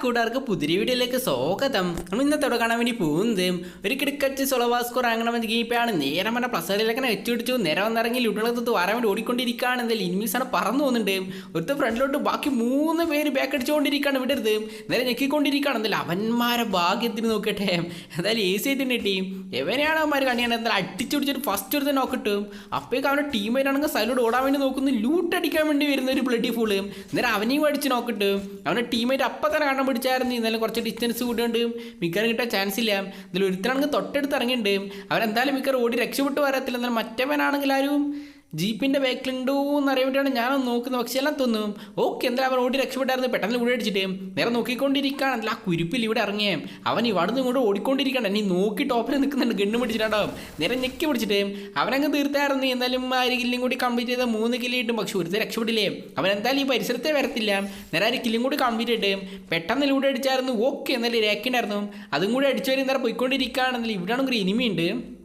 കൂട്ടുകാർക്ക് പുതിരി വീഡിയോയിലേക്ക് സ്വാഗതം. നമ്മൾ ഇന്നത്തോടെ കാണാൻ വേണ്ടി പോകുന്നത് ഒരു ക്രിക്കറ്റ് സൊളവാ സ്കോർ അങ്ങനെ ഗീപ്പാണ് നേരെ മന പ്ലസറിലേക്ക് എത്തിടിച്ചു നേരെ വന്നിറങ്ങി ലുട്ടുകളത്ത് വരാൻ വേണ്ടി ഓടിക്കൊണ്ടിരിക്കുകയാണ്. എന്തായാലും ഇനിമീസാണ് പറന്നു പോകുന്നുണ്ട്. ഒരുത്ത ഫ്രണ്ടിലോട്ട് ബാക്കി മൂന്ന് പേര് ബാക്ക് അടിച്ചുകൊണ്ടിരിക്കുകയാണ്. വിടരുത്. നേരെ ഞെക്കിക്കൊണ്ടിരിക്കുകയാണ്. എന്തായാലും അവന്മാരെ ഭാഗ്യത്തിന് നോക്കട്ടെ. എന്തായാലും ഏ സി ആയിട്ടുണ്ട് ടീം എവനെയാണ് അവന്മാർ കണിയാണ് എന്തായാലും അടിച്ചു പിടിച്ചിട്ട് ഫസ്റ്റ് എടുത്ത് നോക്കിട്ടും അപ്പോഴേക്കും അവന്റെ ടീമേറ്റാണെങ്കിൽ സൈലോട് ഓടാൻ വേണ്ടി നോക്കുന്നു. ലൂട്ട് അടിക്കാൻ വേണ്ടി വരുന്ന ഒരു ബ്ലഡി ഫുള്ള് നേരെ അവനെയും അടിച്ച് നോക്കിട്ട് അവന്റെ ടീമേറ്റ് അപ്പം തന്നെ കണ്ണം പിടിച്ചായിരുന്നു. ഇന്നലെ കുറച്ച് ഡിസ്റ്റൻസ് കൂടിയുണ്ട്. മിക്കവാറും കിട്ടാൻ ചാൻസ് ഇല്ല. ഇതിൽ ഒരുത്തരാണെങ്കിൽ തൊട്ടടുത്ത് ഇറങ്ങിയിട്ടുണ്ട്. അവരെന്തായാലും മിക്കവാറും ഓടി രക്ഷപ്പെട്ട് വരത്തില്ല. എന്നാൽ മറ്റവനാണെങ്കിൽ ആരും ജീപ്പിന്റെ ബാക്കിലുണ്ടോ എന്ന് അറിയാൻ വേണ്ടിയാണ് ഞാനൊന്ന് നോക്കുന്നത്. പക്ഷേ എല്ലാം തോന്നും. ഓക്കെ എന്താ അവൻ ഓടി രക്ഷപ്പെട്ടായിരുന്നു. പെട്ടെന്ന് കൂടെ അടിച്ചിട്ട് നേരെ നോക്കിക്കൊണ്ടിരിക്കുകയാണ് ആ കുരുപ്പിൽ ഇവിടെ ഇറങ്ങിയേ. അവൻ ഇവിടുന്ന് ഇങ്ങോട്ട് ഓടിക്കൊണ്ടിരിക്കുകയാണ്. നീ നോക്കി ടോപ്പിൽ നിൽക്കുന്നുണ്ട്. ഗണ്ണ് പിടിച്ചിട്ടുണ്ടാവും നേരെ ഞെക്കി പിടിച്ചിട്ട് അവനങ്ങ് തീർത്തായിരുന്നു. എന്നാലും ആ ഒരു കില്ലും കൂടി കംപ്ലീറ്റ് ചെയ്ത മൂന്ന് കില്ല് കിട്ടും. പക്ഷെ ഒരുത്തെ രക്ഷപ്പെട്ടില്ലേ? അവൻ എന്തായാലും ഈ പരിസരത്തെ വരത്തില്ല. നേരെ ഒരു കില്ലും കൂടി കംപ്ലീറ്റ് ചെയ്തിട്ട് പെട്ടെന്ന് ലൂടെ അടിച്ചായിരുന്നു. ഓക്കെ എന്നാലും രേക്കുണ്ടായിരുന്നു അതും കൂടി അടിച്ചു വരും നേരെ പോയിക്കൊണ്ടിരിക്കുകയാണെന്നില്ല. ഇവിടെയാണെങ്കിൽ ഇനിമയുണ്ട്.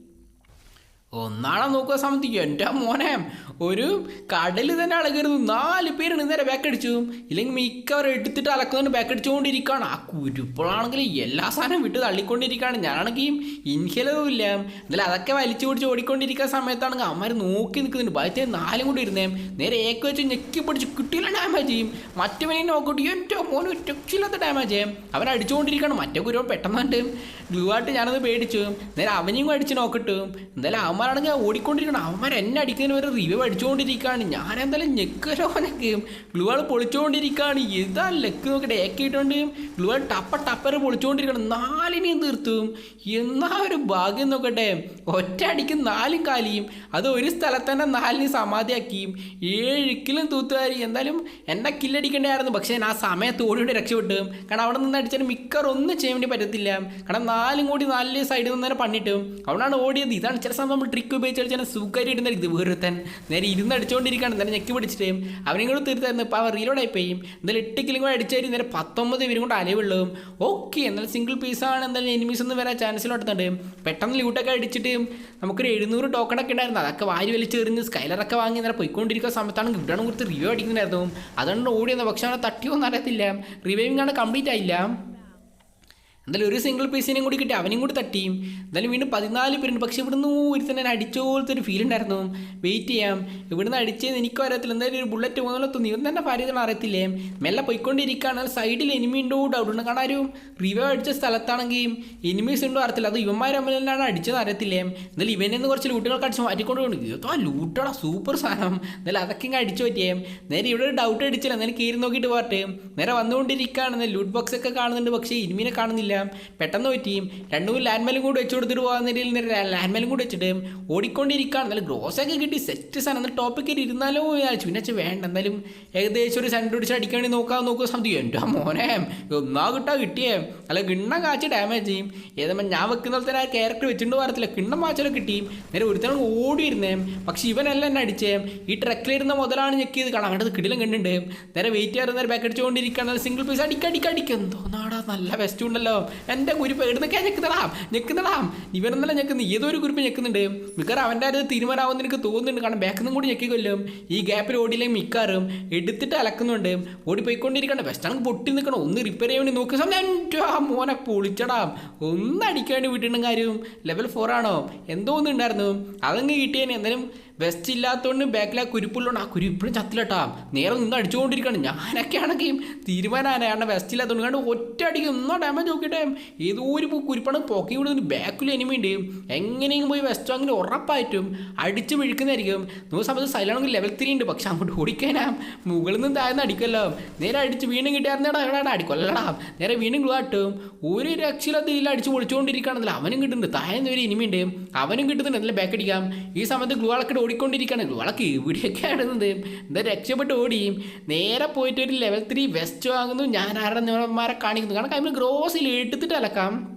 ഒന്നാണോ നോക്കുക സമയത്ത് എന്റെ മോനെ ഒരു കടൽ തന്നെ അളകരുത് നാല് പേരാണ് നേരെ ബാക്ക് അടിച്ചു ഇല്ലെങ്കിൽ മിക്കവരും എടുത്തിട്ട് അലക്കുന്നതിന് ബാക്ക് അടിച്ചുകൊണ്ടിരിക്കുകയാണ്. ആ കുരുപ്പോളാണെങ്കിൽ എല്ലാ സാധനവും വിട്ട് തള്ളിക്കൊണ്ടിരിക്കുകയാണ്. ഞാനാണെങ്കിൽ ഇൻഹേലറും ഇല്ല. എന്നാലും അതൊക്കെ വലിച്ചു പിടിച്ച് ഓടിക്കൊണ്ടിരിക്കുന്ന സമയത്താണെങ്കിൽ അമ്മമാർ നോക്കി നിൽക്കുന്നുണ്ട്. ഭയത്തെ നാലും കൂടി ഇരുന്നേ. നേരെ ഏക്ക് വെച്ച് ഞെക്കി പിടിച്ച് കിട്ടിയില്ല ഡാമേജ് ചെയ്യും. മറ്റവനെ നോക്കിട്ട്. എന്റെ മോന് ഒറ്റക്കില്ലാത്ത ഡാമേജ് ചെയ്യും. അവൻ അടിച്ചുകൊണ്ടിരിക്കുകയാണ്. മറ്റേ കുരുവ പെട്ടെന്നുണ്ട് ഗ്ലൂ ആയിട്ട് ഞാനത് പേടിച്ചു. നേരെ അവനെയും അടിച്ച് നോക്കിട്ടു. എന്തായാലും അവന്മാരാണെങ്കിൽ ഓടിക്കൊണ്ടിരിക്കണം. അവന്മാർ എന്നെ അടിക്കുന്നതിന് വരെ റിവ്യൂ അടിച്ചുകൊണ്ടിരിക്കുകയാണ് ഞാൻ എന്തായാലും ഞെക്കരോനൊക്കെ ഗ്ലൂ ആൾ പൊളിച്ചുകൊണ്ടിരിക്കുകയാണ് ഇതാ ലെക്ക് നോക്കട്ടെ ഏക്കിയിട്ടുണ്ട് ഗ്ലൂ ആൾ ടപ്പ ടപ്പര് പൊളിച്ചുകൊണ്ടിരിക്കണം നാലിനെയും തീർത്തും. എന്നാ ഒരു ഭാഗ്യം നോക്കട്ടെ. ഒറ്റ അടിക്ക് നാലും കാലിയും. അത് ഒരു സ്ഥലത്ത് തന്നെ നാലിന് സമാധിയാക്കിയും ഏഴ് തൂത്തുകാരി എന്തായാലും എന്നെ കില്ലടിക്കേണ്ടായിരുന്നു പക്ഷേ ഞാൻ ആ സമയത്ത് ഓടിയോടെ രക്ഷപ്പെട്ടു. കാരണം അവിടെ നിന്ന് അടിച്ചാൽ മിക്കവാറും ഒന്നും ചെയ്യാൻ വേണ്ടി പറ്റത്തില്ല. കാരണം നാലും കൂടി നാല് സൈഡിൽ നിന്ന് തന്നെ പണിയിട്ടും. അവിടെയാണ് ഓടിയത്. ഇതാണ് ചില സമയം ട്രിക്ക് ഉപയോഗിച്ച് കളിച്ചാൽ സുഖമായിട്ട് ഇടുന്ന ഇത് വേറൊരുത്തൻ. നേരെ ഇരുന്ന് അടിച്ചുകൊണ്ടിരിക്കുകയാണ് നേരെ ഞെക്കി പിടിച്ചിട്ടേയും അവനെ കൂടെ തീർത്തായിരുന്നു ഇപ്പോൾ അവർ റീലോഡായി പോയും എന്തായാലും എട്ട് കിലും കൂടെ അടിച്ചാൽ നേരെ പത്തൊമ്പത് പേരും കൊണ്ട് അലവുള്ളതും ഓക്കെ എന്നാലും സിംഗിൾ പീസാണ് എന്തായാലും എനിമീസ് ഒന്നും വരാൻ ചാൻസ് നടത്തുന്നുണ്ട് പെട്ടെന്ന് ലൂട്ടൊക്കെ അടിച്ചിട്ട് നമുക്കൊരു എഴുന്നൂറ് ടോക്കണൊക്കെ ഉണ്ടായിരുന്നു. അതൊക്കെ വാരി വലിച്ചെറിഞ്ഞ് സ്കൈലറൊക്കെ വാങ്ങി നേരെ പോയിക്കൊണ്ടിരിക്കുന്ന സമയത്താണ് ഇവിടെയാണ് കൊടുത്ത് റിവ്യൂ അടിക്കുന്നുണ്ടായിരുന്നു അതുകൊണ്ട് ഓടിയെന്ന് പക്ഷേ അവനെ തട്ടിയൊന്നും അറിയത്തില്ല. റിവൈവിങ് ആണ് കംപ്ലീറ്റ് ആയില്ല. എന്തായാലും ഒരു സിംഗിൾ പീസിനെയും കൂടി കിട്ടി അവനെയും കൂടി തട്ടിയും. എന്തായാലും വീണ്ടും പതിനാല് പേരുണ്ട്. പക്ഷേ ഇവിടുന്ന് ഒരു തന്നെ അടിച്ച പോലത്തെ ഒരു ഫീൽ ഉണ്ടായിരുന്നു. വെയിറ്റ് ചെയ്യാം. ഇവിടുന്ന് അടിച്ചത് എനിക്കും അറിയത്തില്ല. എന്തായാലും ഒരു ബുള്ളറ്റ് പോകുന്ന തോന്നി. ഇവൻ തന്നെ ഭാര്യകൾ അറിയത്തില്ലേ? മെല്ലെ പോയിക്കൊണ്ടിരിക്കുകയാണ് സൈഡിൽ എനിമി ഉണ്ടോ? ഡൗട്ട് ഉണ്ട്? കാരണം ഒരു റിവൈവ് അടിച്ച സ്ഥലത്താണെങ്കിൽ എനിമീസ് ഉണ്ടോ അറിയത്തില്ല. അത് ഇവന്മാർ തമ്മിലാണ് അടിച്ചത് അറിയത്തില്ലേ? എന്തായാലും ഇവനിൽ നിന്ന് കുറച്ച് ലൂട്ടുകൾ അടിച്ച് മാറ്റിക്കൊണ്ട് പോകുന്നു ആ ലൂട്ടാണ് സൂപ്പർ സാധനം. എന്നാലും അതൊക്കെ ഇങ്ങനെ അടിച്ചു പറ്റിയേ. നേരെ ഇവിടെ ഒരു ഡൗട്ട് അടിച്ചില്ല. എന്നാലും കയറി നോക്കിയിട്ട് പോട്ടെ നേരെ വന്നുകൊണ്ടിരിക്കുകയാണ്. ലൂട്ട് ബോക്സ് ഒക്കെ കാണുന്നുണ്ട്. പക്ഷേ ഇനിമിനെ കാണുന്നില്ല. പെട്ടെന്ന് പറ്റിയും രണ്ടു മൂന്ന് ലാൻഡ്മേലും കൂടി വെച്ച് കൊടുത്തിട്ട് പോകാൻ ലാൻഡ്മേലും കൂടി വെച്ചിട്ട് ഓടിക്കൊണ്ടിരിക്കുകയാണ് എന്നാലും ഗ്രോസ് ഒക്കെ കിട്ടി. സെറ്റ് സാധനം. എന്നാൽ ടോപ്പിക്കിൽ ഇരുന്നാലോ വിചാരിച്ചു. പിന്നെ അച്ഛൻ വേണ്ട. എന്തായാലും ഏകദേശം ഒരു സെന്റർ പിടിച്ച് അടിക്കാൻ നോക്കാൻ നോക്കുക സമയം എന്റെ മോനെ ഒന്നാ കിട്ടാ കിട്ടിയേ? അല്ല കിണ്ണം കാച്ച് ഡാമേജ് ചെയ്യും. ഏതാ ഞാൻ വെക്കുന്ന തന്നെ ആ ക്യാരക്ടർ വെച്ചിട്ട് പറയത്തില്ല. കിണ്ണം മാച്ചൊക്കെ കിട്ടിയും? നേരെ ഒരുത്തരം ഓടി ഇരുന്നേ പക്ഷെ ഇവനല്ല എന്നെ അടിച്ചേ. ഈ ട്രക്കിലിരുന്ന മുതലാണ് ഞെക്ക് ചെയ്ത് കാണാം വേണ്ടത് കിടിലും കണ്ടുണ്ട് നേരെ വെയിറ്റ് ചെയ്യാറ് നേരെ ബാക്ക് അടിച്ചുകൊണ്ടിരിക്കുകയാണ് സിംഗിൾ പീസ് അടിക്കടിക്കടിക്കും എന്തോ നാടാ നല്ല വെസ്റ്റ് ഉണ്ടല്ലോ. എന്റെ കുരിപ്പ് എടുന്നൊക്കെ ഞെക്കുന്നടാം ഞെക്കുന്നടാം ഇവരെന്നല്ല ഞെക്കുന്നു ഏതൊരു കുരിപ്പ് ഞെക്കുന്നുണ്ട്? മിക്കവാറും അവന്റെ അത് തീരുമാനമാവുമെന്ന് എനിക്ക് തോന്നുന്നുണ്ട്. കാരണം ബാക്കിൽ നിന്നും കൂടി ഞെക്കിക്കൊല്ലും. ഈ ഗ്യാപ്പിൽ ഓടിയില്ലെങ്കിൽ മിക്കാറും എടുത്തിട്ട് അലക്കുന്നുണ്ട്. ഓടി പോയിക്കൊണ്ടിരിക്കണ്ട വെസ്റ്റാണെങ്കിൽ പൊട്ടി നിൽക്കണം. ഒന്ന് റിപ്പയർ ചെയ്യാൻ വേണ്ടി നോക്കിയ സമയം മോനെ പൊളിച്ചടാം. ഒന്ന് അടിക്കാൻ വേണ്ടി വിട്ടിട്ടും കാര്യം ലെവൽ ഫോർ ആണോ? എന്തോ ഒന്നും അതങ്ങ് കിട്ടിയതിന് എന്തായാലും വെസ്റ്റ് ഇല്ലാത്തതുകൊണ്ട് ബാക്കിലെ കുരിപ്പുള്ളതുകൊണ്ട് ആ കുരു ഇപ്പോഴും ചത്തിലട്ടാ നേരെ നിന്ന് അടിച്ചുകൊണ്ടിരിക്കുകയാണ് ഞാനൊക്കെ ആണെങ്കിൽ തീരുമാനമാണ് കാരണം വെസ്റ്റ് ഇല്ലാത്തതുകൊണ്ട് കണ്ട് ഒറ്റ അടിക്ക് ഒന്നോ ഡാമേജ് നോക്കിയിട്ടേ. ഏതോ ഒരു കുരിപ്പാണ് പൊക്കി വിടുന്ന ബാക്കിൽ എനിമിയുണ്ട് എങ്ങനെയെങ്കിലും പോയി വെസ്റ്റ് അങ്ങനെ ഉറപ്പായിട്ടും അടിച്ച് വിഴിക്കുന്നതായിരിക്കും നൂറ് സമയത്ത് സൈലാണെങ്കിൽ ലെവൽ ത്രീ ഉണ്ട് പക്ഷെ അങ്ങോട്ട് ഓടിക്കാനാ മുകളിൽ നിന്ന് താഴ്ന്ന് അടിക്കല്ലോ നേരെ അടിച്ച് വീണ്ടും കിട്ടിയായിരുന്നേടാ അടിക്കൊല്ലടാ. നേരെ വീണ്ടും ഗ്ലൂട്ടും ഒരു രക്ഷയിലത് ഇതിൽ അടിച്ച് പൊളിച്ചുകൊണ്ടിരിക്കുകയാണെന്നില്ല അവനും കിട്ടുന്നുണ്ട്. താഴ്ന്ന ഒരു ഇനിമിയുണ്ട് അവനും കിട്ടുന്നുണ്ട്. എന്തെങ്കിലും ബാക്ക് അടിക്കാം. ഈ സമയത്ത് ഗ്ലൂ ആളൊക്കെ ഓടിക്കൊണ്ടിരിക്കുകയാണ് ഇവളൊക്കെ ആളൊക്കെ ഇവിടെയൊക്കെ ആടുന്നത് എന്താ രക്ഷപ്പെട്ട് ഓടിയും നേരെ പോയിട്ട് ഒരു ലെവൽ ത്രീ വെസ്റ്റ് വാങ്ങുന്നു. ഞാൻ ആരുടെ നിങ്ങളന്മാരെ കാണിക്കുന്നു കാരണം കൈമിൽ ഗ്രോസിൽ എടുത്തിട്ട് അലക്കാം.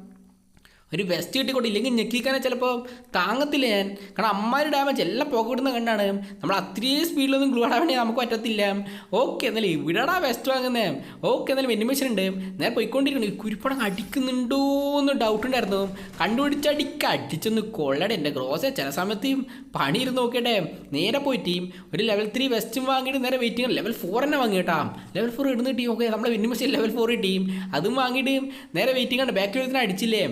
ഒരു വെസ്റ്റ് കിട്ടിക്കൊണ്ട് ഇല്ലെങ്കിൽ ഞെക്കിക്കാനെ ചിലപ്പോൾ താങ്ങത്തില്ല ഞാൻ. കാരണം അമ്മാര് ഡാമേജ് എല്ലാം പുകവിടുന്ന കണ്ടാണ്. നമ്മൾ അത്രയും സ്പീഡിലൊന്നും ഗ്ലൂ ആടാൻ വേണ്ടി നമുക്ക് പറ്റത്തില്ല. ഓക്കെ എന്നാലും ഇവിടെടാ വെസ്റ്റ് വാങ്ങുന്നേ. ഓക്കെ എന്നാലും എനിമേഷൻ ഉണ്ട്. നേരെ പോയിക്കൊണ്ടിരിക്കുന്നു. കുരിപ്പടം അടിക്കുന്നുണ്ടോ എന്ന് ഡൗട്ട് ഉണ്ടായിരുന്നു. കണ്ടുപിടിച്ചടിക്ക അടിച്ചൊന്ന് കൊള്ളടെ എന്റെ ക്രോസ് ചില സമയത്ത് പണി ഇരുന്ന് നോക്കിയട്ടെ. നേരെ പോയിട്ട് ഒരു ലെവൽ ത്രീ വെസ്റ്റും വാങ്ങിയിട്ട് നേരെ വെയിറ്റിംഗ് ലെവൽ ഫോർ തന്നെ വാങ്ങി കേട്ടാ. ലെവൽ ഫോർ ഇടുന്ന കിട്ടി ഓക്കെ നമ്മുടെ വെന്നിമേഷൻ ലെവൽ ഫോർ കിട്ടിയും അതും വാങ്ങിയിട്ട് നേരെ വെയിറ്റിംഗ് ആണ് ബാക്കിൽ അടിച്ചില്ലേ.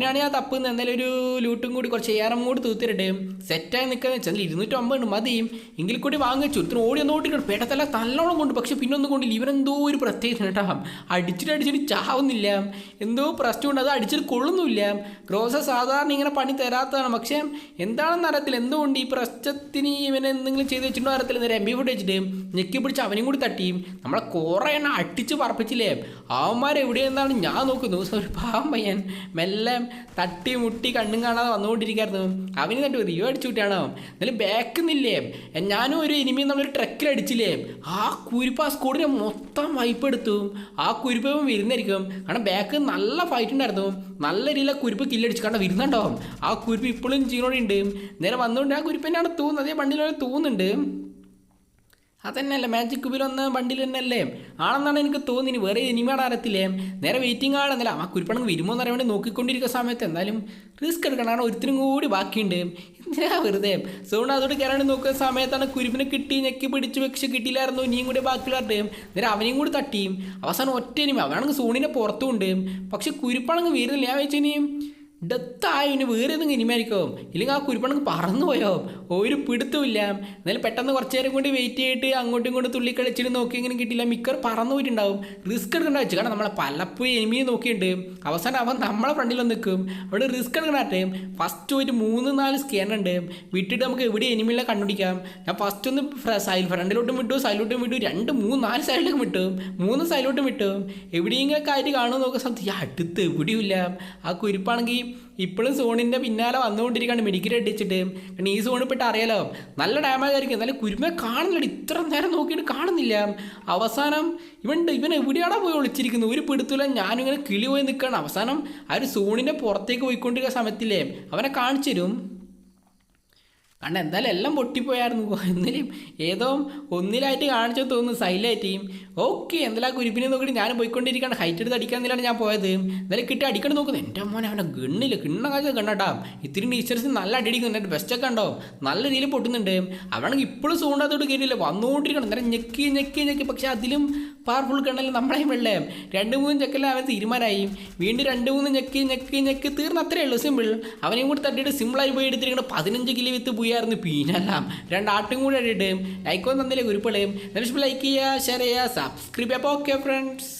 അവനാണ് ഞാൻ തപ്പുന്നത് എന്തായാലും ഒരു ലൂട്ടും കൂടി കുറച്ച് ഏറം കൂടി തൂത്തിരട്ടെ സെറ്റായി നിൽക്കാന്ന് വെച്ചാൽ ഇരുന്നൂറ്റമ്പത് മതിയും എങ്കിൽ കൂടി വാങ്ങിച്ചു ഒരുത്തിന് ഓടി ഒന്ന് ഓടിക്കണം പേട്ടത്തല്ല നല്ലോണം കൊണ്ട് പക്ഷെ പിന്നെ ഒന്നും കൊണ്ടില്ല. ഇവരെന്തോ ഒരു പ്രത്യേകത കേട്ടാ. അടിച്ചിട്ട് അടിച്ചിട്ട് ചാവുന്നില്ല. എന്തോ പ്രശ്നമുണ്ട് അത് അടിച്ചിട്ട് കൊള്ളുന്നില്ല. ഗ്രോസ സാധാരണ ഇങ്ങനെ പണി തരാത്തതാണ്. പക്ഷേ എന്താണെന്ന് അറിയത്തില്ല. എന്തുകൊണ്ട് ഈ പ്രശ്നത്തിന് ഇവനെ എന്തെങ്കിലും ചെയ്ത് വെച്ചിട്ടുണ്ടോ അറിയത്തില്ല. നേരെ എം ബി ഫുഡ് വെച്ചിട്ട് ഞെക്കി പിടിച്ച് അവനും കൂടി തട്ടിയും നമ്മളെ കുറേ എണ്ണം അടിച്ച് പറപ്പിച്ചില്ലേ? അവന്മാരെവിടെ എവിടെയെന്നാണ് ഞാൻ നോക്കുന്നു ഒരു പാവം പയ്യൻ. മെല്ലെ തട്ടി മുട്ടി കണ്ണും കാണാതെ വന്നുകൊണ്ടിരിക്കായിരുന്നു. അവന് കണ്ടു റിയോ അടിച്ചു വിട്ടാണോ എന്നാലും ബാക്കുന്നില്ലേ? ഞാനും ഒരു ഇനിമിയും നമ്മളൊരു ട്രക്കിൽ അടിച്ചില്ലേ? ആ കുരിപ്പ് ആ സ്കൂളിനെ മൊത്തം വൈപ്പ് എടുത്തു. ആ കുരിപ്പ് വരുന്നായിരിക്കും. കാരണം ബാക്ക് നല്ല ഫൈറ്റ് ഉണ്ടായിരുന്നു. നല്ല രീതിയിൽ ആ കുരിപ്പ് കില്ലടിച്ചു കാരണം വരുന്നുണ്ടാവും ആ കുരിപ്പ് ഇപ്പോഴും ജീവനോടെ ഉണ്ട്. നേരെ വന്നുകൊണ്ട് ആ കുരിപ്പ് തന്നെയാണ് തോന്നുന്നത് അതേ വണ്ടിയിലൂടെ തൂങ്ങുന്നുണ്ട്. അതന്നെയല്ലേ മാജിക് കുബിൽ ഒന്ന് വണ്ടിയിൽ തന്നെയല്ലേ? ആണെന്നാണ് എനിക്ക് തോന്നി വേറെ ഇനിമയുടെ അറിയത്തില്ലേ നേരെ വെയിറ്റിംഗ് ആണെന്നല്ല ആ കുരിപ്പണം വരുമോ എന്ന് അറിയാൻ വേണ്ടി നോക്കിക്കൊണ്ടിരിക്കുന്ന സമയത്ത് എന്തായാലും റിസ്ക് എടുക്കണം. കാരണം ഒരുത്തിനും കൂടി ബാക്കിയുണ്ട്. എന്തിനാ വെറുതെ? സോണ്ട് അതോട് കയറാണ്ട് നോക്കുന്ന സമയത്താണ് കുരിപ്പിനെ കിട്ടി ഞെക്കി പിടിച്ച് വെച്ച് കിട്ടിയില്ലായിരുന്നു. ഇനിയും കൂടി ബാക്കിയുള്ളവരുടെ നേരെ അവനെയും കൂടി തട്ടിയും. അവസാനം ഒറ്റ ഇനിമ അവനാണെങ്കിൽ സോണിനെ പുറത്തുണ്ട് പക്ഷെ കുരിപ്പാണെങ്കിൽ വരുന്നില്ല. ഞാൻ വെച്ചാൽ ഇനി വേറെ ഒന്നും ഇനിമായിരിക്കും ഇല്ലെങ്കിൽ ആ കുരുപ്പണക്ക് പറന്നു പോയോ? ഒരു പിടുത്തുമില്ല എന്നാലും പെട്ടെന്ന് കുറച്ച് നേരം കൊണ്ട് വെയിറ്റ് ചെയ്തിട്ട് അങ്ങോട്ടും ഇങ്ങോട്ടും തുള്ളി കളിച്ചിട്ട് നോക്കി ഇങ്ങനെ കിട്ടില്ല മിക്കർ പറന്നു പോയിട്ടുണ്ടാവും. റിസ്ക് എടുക്കേണ്ട വെച്ചു കാരണം നമ്മളെ പലപ്പോഴും എനിമിയെ നോക്കിയിട്ട് അവസാനം അവൻ നമ്മളെ ഫ്രണ്ടിൽ നിൽക്കും. അവിടെ റിസ്ക് എടുക്കണാട്ടെ. ഫസ്റ്റ് ഒരു മൂന്ന് നാല് സ്കാൻ ഉണ്ട്. വിട്ടിട്ട് നമുക്ക് എവിടെ എനിമികളെ കണ്ടുപിടിക്കാം. ഞാൻ ഫസ്റ്റ് ഒന്ന് സൈൽ ഫ്രണ്ടിലോട്ടും വിട്ടു സൈഡിലോട്ടും വിട്ടു. രണ്ട് മൂന്ന് നാല് സൈഡിലേക്കും വിട്ടു. മൂന്ന് സൈഡിലോട്ടും വിട്ടു. എവിടെയെങ്കിലും കാര്യം കാണുമെന്ന് സമയത്ത് ഈ അടുത്ത് എവിടെയുമില്ല. ആ കുരിപ്പാണെങ്കിൽ ഇപ്പോഴും സോണിന്റെ പിന്നാലെ വന്നുകൊണ്ടിരിക്കുകയാണ്. മെഡിക്കൽ അടിച്ചിട്ട്. കാരണം ഈ സോണിൽ പെട്ട് അറിയാലോ? നല്ല ഡാമേജ് ആയിരിക്കും. എന്നാലും കുരുമ കാണുന്നില്ല ഇത്ര നേരം നോക്കിയിട്ട് കാണുന്നില്ല. അവസാനം ഇവണ്ട് ഇവൻ എവിടെയാണോ പോയി ഒളിച്ചിരിക്കുന്നത് ഒരു പിടുത്തില്ല ഞാനിങ്ങനെ കിളി പോയി നിൽക്കുകയാണ് അവസാനം ആ ഒരു സോണിന്റെ പുറത്തേക്ക് പോയിക്കൊണ്ടിരിക്കുന്ന സമയത്തില്ലേ അവനെ കാണിച്ചു തരും. കാരണം എന്തായാലും എല്ലാം പൊട്ടിപ്പോയായിരുന്നു. എന്നാലും ഏതോ ഒന്നിലായിട്ട് കാണിച്ചു തോന്നുന്നു സൈലായിട്ടും ഓക്കെ എന്തായാലും കുരുപ്പിനെ നോക്കിയിട്ട് ഞാൻ പോയിക്കൊണ്ടിരിക്കുകയാണ്. ഹൈറ്റ് എടുത്ത് അടിക്കാൻ തന്നെയാണ് ഞാൻ പോയത്. എന്തായാലും കിട്ടി അടിക്കണം നോക്കുന്നത് എന്റെ മോനെ അവനെ ഗണ്ണില്ല കിണ്ണ കാഴ്ച കണ്ടാട്ടാ. ഇത്തിരി ടീച്ചേഴ്സ് നല്ല അടി അടിക്കുന്നുണ്ട് എന്റെ ബെസ്റ്റൊക്കെ ഉണ്ടോ നല്ല രീതിയിൽ പൊട്ടുന്നുണ്ട്. അവനാണെങ്കിൽ ഇപ്പോഴും സൂണ്ടാത്തോട്ട് കയറിയില്ല വന്നുകൊണ്ടിരിക്കണം എന്തായാലും ഞെക്കി ഞെക്കി ഞെക്കി. പക്ഷെ അതിലും പവർഫുൾ കിണൽ നമ്മളെയും വെള്ളയും രണ്ട് മൂന്ന് ചെക്കെല്ലാം അവൻ തീരുമാനമായി വീണ്ടും രണ്ട് മൂന്ന് ഞെക്ക് ഞെക്ക് ഞെക്ക് തീർന്ന അത്രേ ഉള്ളൂ. സിമ്പിൾ അവനെയും കൂടി തട്ടിയിട്ട് സിമ്പിളായി പോയി എടുത്തിരിക്കണം പതിനഞ്ച് കിലോ വിത്ത് പോയായിരുന്നു പീനെല്ലാം രണ്ടാട്ടും കൂടെ ഇട്ടിട്ട് ലൈക്കോ തന്നില്ലേ കുരുപ്പളയും ലൈക്ക് ചെയ്യുക ഷെയർ ചെയ്യുക സബ്സ്ക്രൈബ് ചെയ്യാം ഓക്കെ ഫ്രണ്ട്സ്